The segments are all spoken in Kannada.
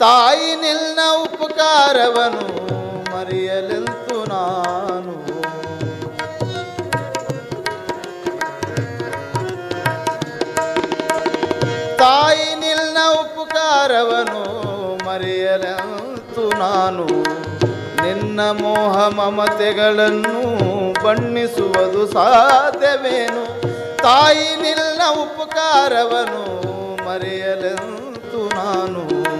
ತಾಯಿ ನಿಲ್ನ ಉಪಕಾರವನು, ಮರೆಯಲೆಂತು ನಾನು. ತಾಯಿ ನಿನ್ನ ಉಪಕಾರವನು, ಮರೆಯಲೆಂತು ನಾನು. ನಿನ್ನ ಮೋಹ ಮಮತೆಗಳನ್ನು ಬಣ್ಣಿಸುವುದು ಸಾಧ್ಯವೇನು? ತಾಯಿ ನಿನ್ನ ಉಪಕಾರವನು, ಮರೆಯಲೆಂತು ನಾನು.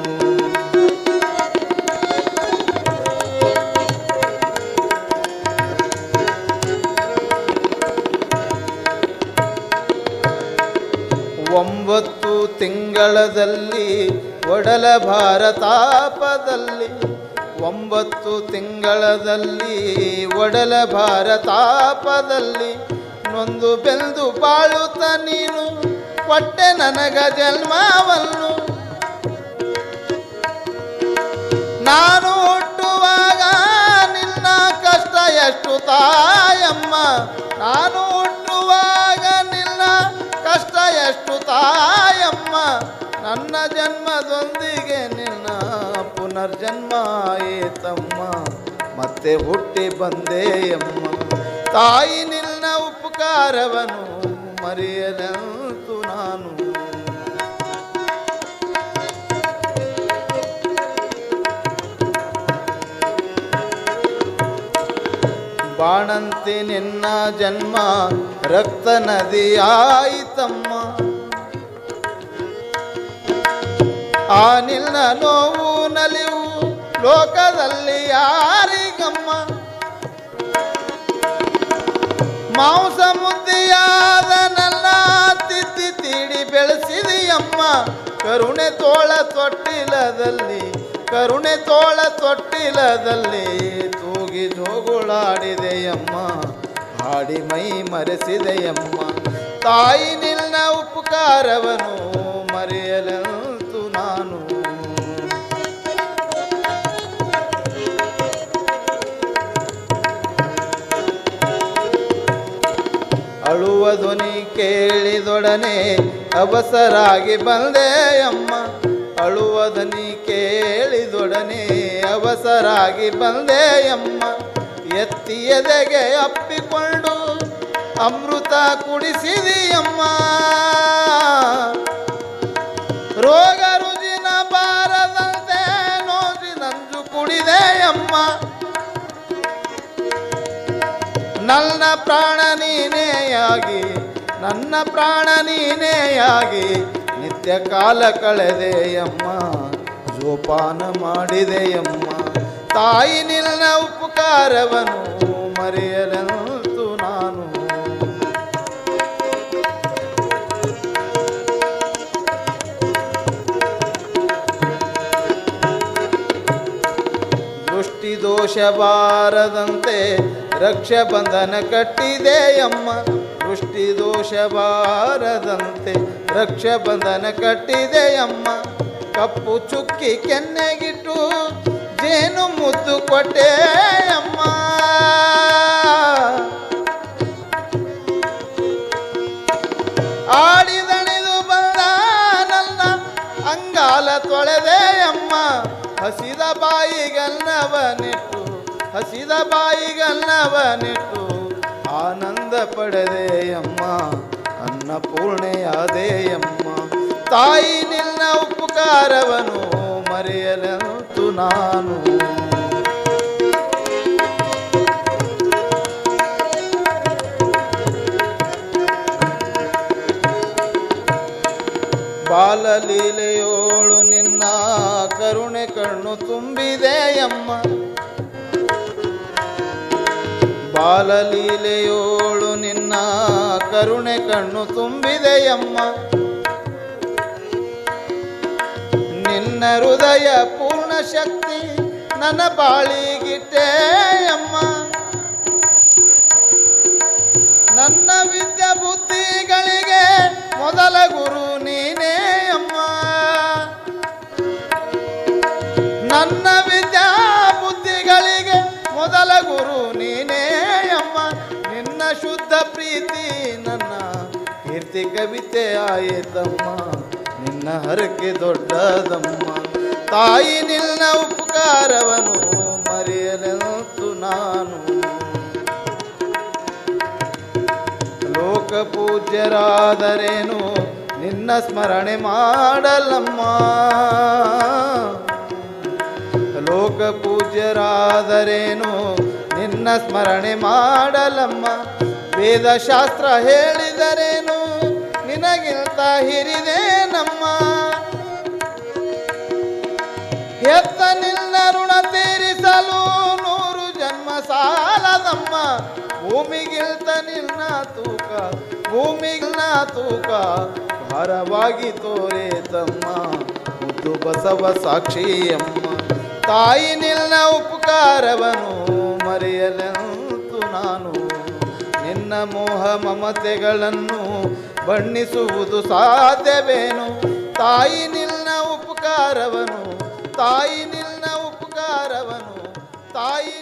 ತಿಂಗಳದಲ್ಲಿ ಒಡಲ ಭಾರತಾಪದಲ್ಲಿ, ಒಂಬತ್ತು ತಿಂಗಳದಲ್ಲಿ ಒಡಲ ಭಾರತಾಪದಲ್ಲಿ ನೊಂದು ಬೆಂದು ಬಾಳುತ್ತ ನೀನು ಕೊಟ್ಟೆ ನನಗ ಜನ್ಮವನ್ನು. ನಾನು ಹುಟ್ಟುವಾಗ ನಿನ್ನ ಕಷ್ಟ ಎಷ್ಟು ತಾಯಮ್ಮ? ನಾನು ಹುಟ್ಟುವಾಗ ನಿನ್ನ ಕಷ್ಟ ಎಷ್ಟು ತಾಯಮ್ಮ? ನನ್ನ ಜನ್ಮದೊಂದಿಗೆ ನಿನ್ನ ಪುನರ್ಜನ್ಮ ಏತಮ್ಮ ಮತ್ತೆ ಹುಟ್ಟಿ ಬಂದೆಯಮ್ಮ ತಾಯಿ ನಿನ್ನ ಉಪಕಾರವನ್ನು ಮರೆಯಲಂತು ನಾನು. ಬಾಣಂತಿ ನಿನ್ನ ಜನ್ಮ ರಕ್ತ ನದಿಯಾಯಿತಮ್ಮ. ಆ ನಿನ್ನ ನೋವು ನಲಿವು ಲೋಕದಲ್ಲಿ ಯಾರಿಗಮ್ಮ? ಮಾಂಸ ಮುದ್ದೆಯಾದ ನನ್ನ ತಿದ್ದಿ ತೀಡಿ ಬೆಳೆಸಿದೆಯಮ್ಮ. ಕರುಣೆ ತೋಳ ತೊಟ್ಟಿಲದಲ್ಲಿ, ಕರುಣೆ ತೋಳ ತೊಟ್ಟಿಲದಲ್ಲಿ ತೂಗಿ ಜೋಗುಳಾಡಿದೆಯಮ್ಮ ಹಾಡಿ ಮೈ ಮರೆಸಿದೆಯಮ್ಮ. ತಾಯಿ ನಿಲ್ಲ ಉಪಕಾರವನು ಮರೆಯಲಂತು ಧ್ವನಿ ಕೇಳಿದೊಡನೆ ಅವಸರಾಗಿ ಬಂದೆಯಮ್ಮ ಅಳುವ ಧ್ವನಿ ಕೇಳಿದೊಡನೆ ಅವಸರಾಗಿ ಬಂದೆ ಅಮ್ಮ. ಎತ್ತಿಯದೆಗೆ ಅಪ್ಪಿಕೊಂಡು ಅಮೃತ ಕುಡಿಸಿದೆಯಮ್ಮ ಪ್ರಾಣ ನೀನೆಯಾಗಿ ನನ್ನ ಪ್ರಾಣ ನೀನೆಯಾಗಿ ನಿತ್ಯ ಕಾಲ ಕಳೆದೆಯಮ್ಮ ಜೋಪಾನ ಮಾಡಿದೆಯಮ್ಮ ತಾಯಿ ನಿನ್ನ ಉಪಕಾರವನ್ನು ಮರೆಯಲೆಂತು ದೋಷ ಬಾರದಂತೆ ರಕ್ಷ ಬಂಧನ ಕಟ್ಟಿದೆಯಮ್ಮ ದೃಷ್ಟಿ ದೋಷ ಬಾರದಂತೆ ರಕ್ಷ ಬಂಧನ ಕಟ್ಟಿದೆ ಅಮ್ಮ. ಕಪ್ಪು ಚುಕ್ಕಿ ಕೆನ್ನೆಗಿಟ್ಟು ಜೇನು ಮುದ್ದು ಕೊಟ್ಟೆಯಮ್ಮ ಹಸಿದ ಬಾಯಿಗನ್ನವನಿಟ್ಟು ಹಸಿದ ಬಾಯಿಗನ್ನವನಿಟ್ಟು ಆನಂದ ಪಡೆದೆಯಮ್ಮ ಅನ್ನಪೂರ್ಣೆಯಾದೆಯಮ್ಮ. ತಾಯಿ ನಿನ್ನ ಉಪಕಾರವನು ಮರೆಯಲಂತು ನಾನು. ಬಾಲಲೀಲೆಯೋಳು ನಿನ್ನ ಕರುಣೆ ಕಣ್ಣು ತುಂಬಿದೆಯಮ್ಮ ಬಾಲಲೀಲೆಯೋಳು ನಿನ್ನ, ಕರುಣೆ ಕಣ್ಣು ತುಂಬಿದೆಯಮ್ಮ ನಿನ್ನ ಹೃದಯ ಪೂರ್ಣ ಶಕ್ತಿ ನನ್ನ ಬಾಳಿಗಿಟ್ಟೆಯಮ್ಮ ಪ್ರೀತಿ ನನ್ನ ಕೀರ್ತಿ ಕವಿತೆ ಆಯಿತಮ್ಮ. ನಿನ್ನ ಹರಕೆ ದೊಡ್ಡದಮ್ಮ. ತಾಯಿ ನಿನ್ನ ಉಪಕಾರವನು, ಮರೆಯಲೆಂತು ನಾನು. ಲೋಕ ಪೂಜ್ಯರಾದರೇನು ನಿನ್ನ ಸ್ಮರಣೆ ಮಾಡಲಮ್ಮ ಲೋಕ ಪೂಜ್ಯರಾದರೇನು ನಿನ್ನ ಸ್ಮರಣೆ ಮಾಡಲಮ್ಮ ವೇದಶಾಸ್ತ್ರ ಹೇಳಿದರೇನು? ನಿನಗಿಂತ ಹಿರಿದೇ ನಮ್ಮ. ಎತ್ತ ನಿನ್ನ ಋಣ ತೀರಿಸಲು ನೂರು ಜನ್ಮ ಸಾಲದಮ್ಮ. ಭೂಮಿಗಿಲ್ತ ನಿನ್ನ ತೂಕ ಭೂಮಿಗಿನ ತೂಕ ಭಾರವಾಗಿ ತೋರೆ ತಮ್ಮ ಮುದ್ದು ಬಸವ ಸಾಕ್ಷಿಯಮ್ಮ ತಾಯಿ ನಿನ್ನ ಉಪಕಾರವನು ಮರೆಯಲಂತು ನಾನು. ನಿನ್ನ ಮೋಹ ಮಮತೆಗಳನ್ನು ಬಣ್ಣಿಸುವುದು ಸಾಧ್ಯವೇನು? ತಾಯಿ ನಿಲ್ನ ಉಪಕಾರವನು ತಾಯಿ ನಿಲ್ನ ಉಪಕಾರವನು ತಾಯಿ